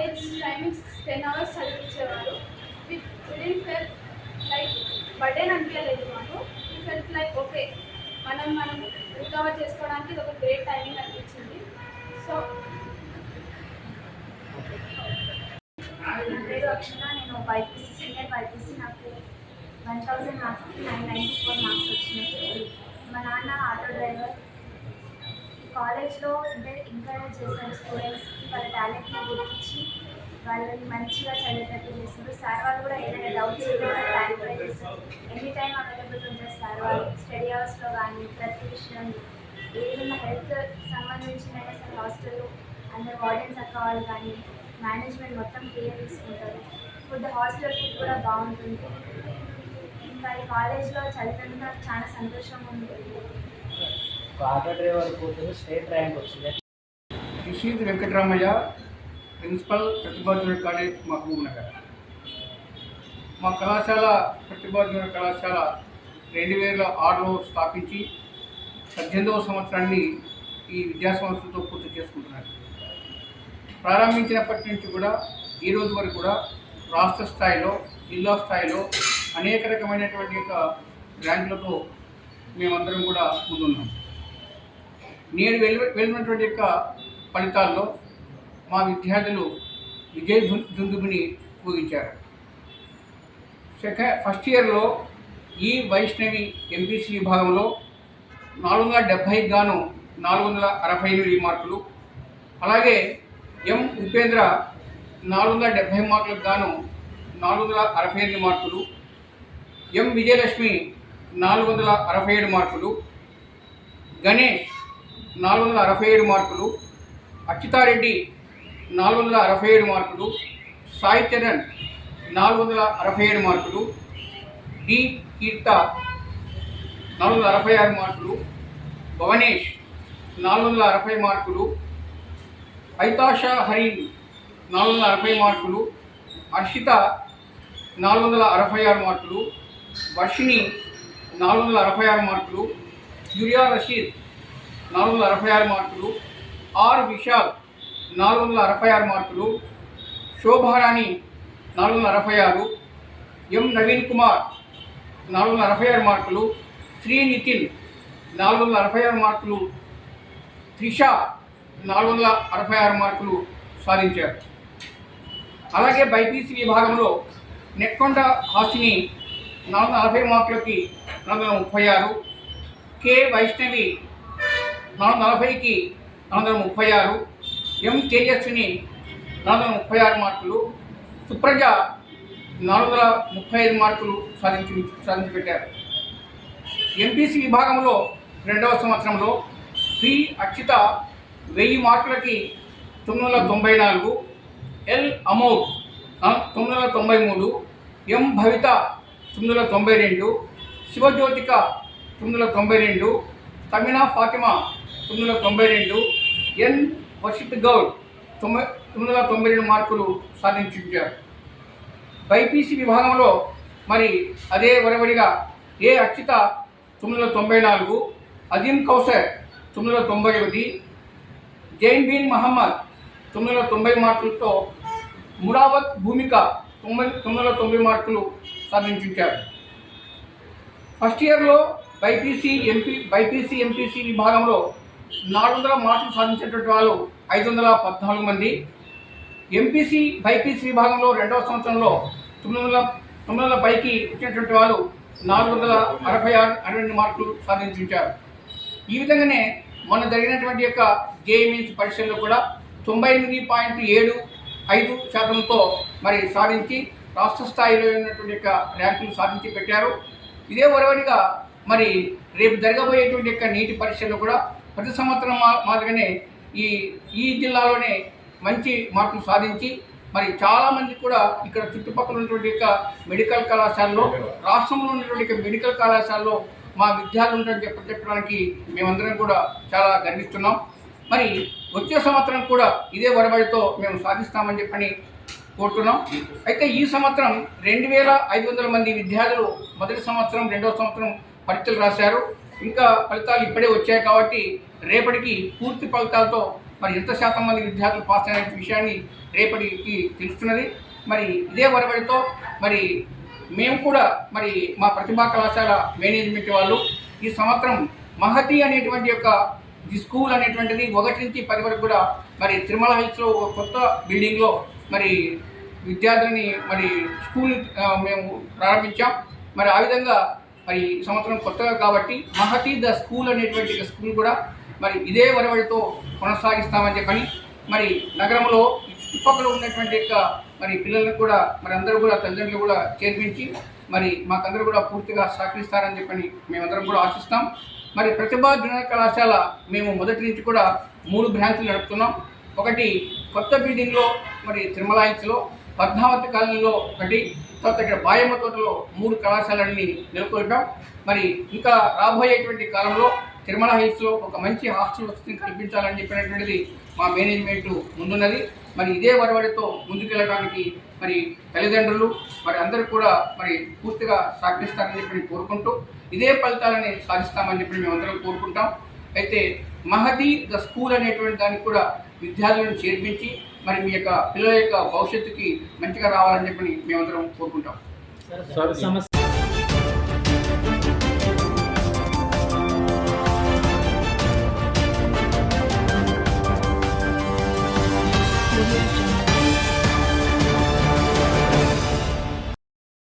College timings ten hours చదివించేవారు we didn't fell like burden అనిపించలేదు మాకు. Felt like okay మనం మనం రికవర్ చేసుకోవడానికి ఇది ఒక గ్రేట్ టైమింగ్ అనిపించింది సో నా పేరు అక్షర నేను బైపీసీ సీనియర్ బైపీసీ నాకు వన్ థౌజండ్ మార్క్స్కి నైన్ నైంటీ ఫోర్ మార్క్స్ వచ్చినాయి మా నాన్న ఆటో డ్రైవర్ కాలేజ్లో అంటే ఎంకరేజ్ చేశారు స్టూడెంట్స్కి వాళ్ళ టాలెంట్ని గుర్తించి వాళ్ళని మంచిగా చదివేటట్టు చేస్తారు సార్ వాళ్ళు కూడా ఏదైనా డౌట్స్ ఉంటే క్లారిఫై చేస్తారు ఎనీ టైం అవైలబుల్ ఉంటారు సార్ వాళ్ళు స్టడీ అవర్స్లో కానీ ప్రతి విషయం ఏదైనా హెల్త్ సంబంధించిన సార్ హాస్టల్ అందరు వార్డెన్స్ అక్క వాళ్ళు కానీ మేనేజ్మెంట్ మొత్తం కేర్ తీసుకుంటారు. ఫుడ్ హాస్టల్ ఫుడ్ కూడా బాగుంటుంది. ఇంకా ఈ కాలేజ్లో చదివినందుకు నాకు చాలా సంతోషంగా ఉంటుంది ఆటో డ్రైవర్ కూతురు స్టేట్ ర్యాంక్ వచ్చింది. Nisheed Venkataramaiah principal Pratibha college Mahabubnagar. మా కళాశాల ప్రతిభా కళాశాల రెండు వేల ఆరులో స్థాపించి పద్దెనిమిదవ సంవత్సరాన్ని ఈ విద్యా సంవత్సరంతో పూర్తి చేసుకుంటున్నారు. ప్రారంభించినప్పటి నుంచి కూడా ఈ రోజు వరకు కూడా రాష్ట్ర స్థాయిలో జిల్లా స్థాయిలో అనేక రకమైనటువంటి యొక్క ర్యాంకులతో మేమందరం కూడా ముందున్నాం. నేడు వెలు వెళ్ళినటువంటి యొక్క ఫలితాల్లో మా విద్యార్థులు విజయ దు- ఊహించారు సెకండ్ ఫస్ట్ ఇయర్లో ఈ వైష్ణవి ఎంపీసీ విభాగంలో నాలుగు వందల డెబ్భైకి గాను నాలుగు వందల అరవై ఎనిమిది మార్కులు అలాగే ఎం ఉపేంద్ర నాలుగు వందల డెబ్భై మార్కులకు గాను నాలుగు వందల అరవై ఎనిమిది మార్కులు ఎం విజయలక్ష్మి నాలుగు వందల అరవై ఏడు మార్కులు గణేష్ నాలుగు వందల అరవై ఏడు మార్కులు అచ్యుతారెడ్డి నాలుగు వందల అరవై ఏడు మార్కులు సాయి చరణ్ నాలుగు వందల అరవై ఏడు మార్కులు డి కీర్త నాలుగు వందల అరవై ఆరు మార్కులు భవనేష్ నాలుగు వందల అరవై మార్కులు ఐతాషా హరీన్ నాలుగు వందల అరవై మార్కులు హర్షిత నాలుగు వందల అరవై ఆరు మార్కులు వర్షిణి నాలుగు వందల అరవై ఆరు మార్కులు యూరియా రషీద్ నాలుగు వందల అరవై ఆరు మార్కులు ఆర్ విశాల్ నాలుగు వందల అరవై ఆరు మార్కులు శోభారాణి నాలుగు వందల అరవై ఆరు ఎం నవీన్ కుమార్ నాలుగు వందల అరవై ఆరు మార్కులు శ్రీ నితిన్ నాలుగు వందల అరవై ఆరు మార్కులు త్రిష నాలుగు వందల అరవై ఆరు మార్కులు సాధించారు. అలాగే బైపీసీ విభాగంలో నెక్కొండ హాసిని నాలుగు వందల అరవై మార్కులకి నాలుగు వందల ముప్పై ఆరు కె వైష్ణవి నాలుగు వందల నలభైకి నాలుగు వందల ముప్పై ఆరు ఎం తేజస్విని నాలుగు వందల ముప్పై ఆరు మార్కులు సుప్రజ నాలుగు వందల ముప్పై ఐదు మార్కులు సాధించి సాధించి పెట్టారు ఎంపీసీ విభాగంలో రెండవ సంవత్సరంలో పి అక్షిత వెయ్యి మార్కులకి తొమ్మిది వందల తొంభై నాలుగు ఎల్ అమోద్ తొమ్మిది వందల తొంభై మూడు ఎం భవిత తొమ్మిది వందల తొంభై రెండు శివజ్యోతిక తొమ్మిది వందల తొంభై రెండు తమిళా ఫాతిమా తొమ్మిది వందల తొంభై రెండు ఎన్. వర్షిత్ గౌడ్ తొంభై తొమ్మిది వందల తొంభై రెండు మార్కులు సాధించారు. బైపీసీ విభాగంలో మరి అదే వరవడిగా ఏ అక్షిత తొమ్మిది వందల తొంభై నాలుగు అజీం కౌసర్ తొమ్మిది వందల తొంభై ఒకటి జైన్ బీన్ మహమ్మద్ తొమ్మిది వందల తొంభై మార్కులతో మురావత్ భూమిక తొంభై తొమ్మిది వందల తొంభై మార్కులు సాధించారు ఫస్ట్ ఇయర్లో బైపీసీ ఎంపీ బైపీసీ ఎంపీసీ విభాగంలో నాలుగు వందల మార్కులు సాధించేటువంటి వాళ్ళు ఐదు వందల పద్నాలుగు మంది. ఎంపీసీ బైపీసీ విభాగంలో రెండవ సంవత్సరంలో తొమ్మిది వందల తొమ్మిది వందల పైకి వచ్చినటువంటి వాళ్ళు నాలుగు వందల అరవై ఆరు అరవై రెండు మార్కులు సాధించారు ఈ విధంగానే మొన్న జరిగినటువంటి యొక్క జేఈమీన్స్ పరీక్షల్లో కూడా తొంభై ఎనిమిది పాయింట్ ఏడు ఐదు శాతంతో మరి సాధించి రాష్ట్ర స్థాయిలో ఉన్నటువంటి యొక్క ర్యాంకులు సాధించి పెట్టారు. ఇదే ఒరవడిగా మరి రేపు జరగబోయేటువంటి యొక్క నీటి పరీక్షల్లో కూడా ప్రతి సంవత్సరం మా మాదిరిగానే ఈ ఈ జిల్లాలోనే మంచి మార్పులు సాధించి మరి చాలామంది కూడా ఇక్కడ చుట్టుపక్కల ఉన్నటువంటి యొక్క మెడికల్ కళాశాలలో రాష్ట్రంలో ఉన్నటువంటి యొక్క మెడికల్ కళాశాలలో మా విద్యార్థులు ఉంటారని చెప్పి చెప్పడానికి మేమందరం కూడా చాలా గర్విస్తున్నాం. మరి వచ్చే సంవత్సరం కూడా ఇదే వరబడితో మేము సాధిస్తామని చెప్పని కోరుతున్నాం. అయితే ఈ సంవత్సరం రెండు వేల ఐదు వందల మంది విద్యార్థులు మొదటి సంవత్సరం రెండవ సంవత్సరం పరీక్షలు రాశారు. ఇంకా ఫలితాలు ఇప్పుడే వచ్చాయి కాబట్టి రేపటికి పూర్తి ఫలితాలతో మరి ఎంత శాతం మంది విద్యార్థులు పాస్ అయిన విషయాన్ని రేపటికి తెలుస్తున్నది. మరి ఇదే వరబడితో మరి మేము కూడా మరి మా ప్రతిభా కళాశాల మేనేజ్మెంట్ వాళ్ళు ఈ సంవత్సరం మహతి అనేటువంటి యొక్క ది స్కూల్ అనేటువంటిది ఒకటి నుంచి పది వరకు కూడా మరి తిరుమల హిల్స్లో ఒక కొత్త బిల్డింగ్లో మరి విద్యార్థులని మరి స్కూల్ మేము ప్రారంభించాం. మరి ఆ విధంగా మరి ఈ సంవత్సరం కొత్తగా కాబట్టి మహతి ద స్కూల్ అనేటువంటి స్కూల్ కూడా మరి ఇదే వరవడితో కొనసాగిస్తామని చెప్పని మరి నగరంలో చుట్టుపక్కల ఉన్నటువంటి యొక్క మరి పిల్లలకు కూడా మరి అందరూ కూడా తల్లిదండ్రులు కూడా చేర్పించి మరి మాకందరూ కూడా పూర్తిగా సహకరిస్తారని చెప్పని మేమందరం కూడా ఆశిస్తాం. మరి ప్రతిభా జూనియర్ కళాశాల మేము మొదటి నుంచి కూడా మూడు బ్రాంచ్లు నడుపుతున్నాం. ఒకటి కొత్త బిల్డింగ్లో మరి తిరుమల హిల్స్లో పద్మావతి కాలనీలో ఒకటి తర్వాత ఇక్కడ బాయమ్మ తోటలో మూడు కళాశాలన్నీ నెలకొల్పాం. మరి ఇంకా రాబోయేటువంటి కాలంలో తిరుమల హిల్స్లో ఒక మంచి హాస్టల్ వసతిని కల్పించాలని చెప్పినటువంటిది మా మేనేజ్మెంట్ ముందున్నది. మరి ఇదే వరవడితో ముందుకెళ్ళడానికి మరి తల్లిదండ్రులు మరి అందరూ కూడా మరి పూర్తిగా సహకరిస్తారని చెప్పి కోరుకుంటూ ఇదే ఫలితాలని సాధిస్తామని చెప్పి మేమందరం కోరుకుంటాం. అయితే మహది ద స్కూల్ అనేటువంటి దానికి కూడా విద్యార్థులను చేర్పించి మరి మీ యొక్క పిల్లల యొక్క భవిష్యత్తుకి మంచిగా రావాలని చెప్పి మేమందరం కోరుకుంటాం.